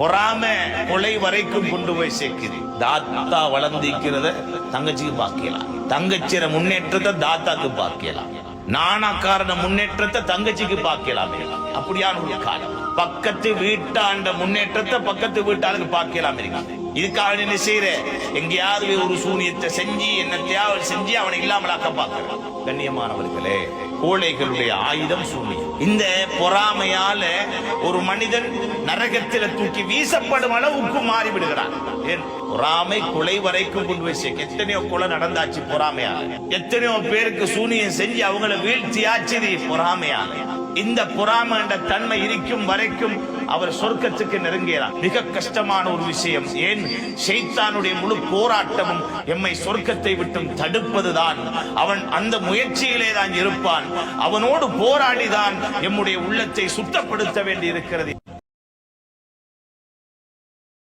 பொறாம கொலை வரைக்கும் கொண்டு போய் சேர்க்குது தாத்தா வளர்ந்திருக்கிறத தங்கச்சிக்கு பார்க்கலாம். தங்கச்சிற முன்னேற்றத்தை தாத்தாக்கு பார்க்கலாம். நாணக்காரன முன்னேற்றத்தை தங்கச்சிக்கு பார்க்கலாமே. அப்படியான ஒரு காலம். பக்கத்து வீட்டாண்ட முன்னேற்றத்தை பக்கத்து வீட்டாளுக்கு பார்க்கலாம். இருக்காங்க இதுக்காக என்ன செய்யற எங்கேயாவது ஒரு சூனியத்தை செஞ்சு என்ன தேவை செஞ்சு அவனை இல்லாமலாக்க பார்க்கிறான் கண்ணியமானவர்களே கோழைகளுடைய ஆயுதம் சூனியம் இந்த பொறாமையால ஒரு மனிதன் நரகத்தில தூக்கி வீசப்படும் அளவுக்கு மாறிவிடுகிறான். ஏன்? பொறாமை கொலை வரைக்கும் கொண்டு போய் சேர்க்க. எத்தனையோ கொலை நடந்தாச்சு பொறாமையால. எத்தனையோ பேருக்கு சூனியம் செஞ்சு அவங்கள வீழ்த்தியாச்சு பொறாமையால. இந்த பொறாம என்ற தன்மை இருக்கும் வரைக்கும் அவர் சொர்க்கத்துக்கு நெருங்கிறார் மிக கஷ்டமான ஒரு விஷயம். ஏன்? செய்தானுடைய முழு போராட்டமும் எம்மை சொர்க்கத்தை விட்டும் தடுப்பதுதான். அவன் அந்த முயற்சியிலே தான் இருப்பான். அவனோடு போராடிதான் எம்முடைய உள்ளத்தை சுத்தப்படுத்த வேண்டி இருக்கிறது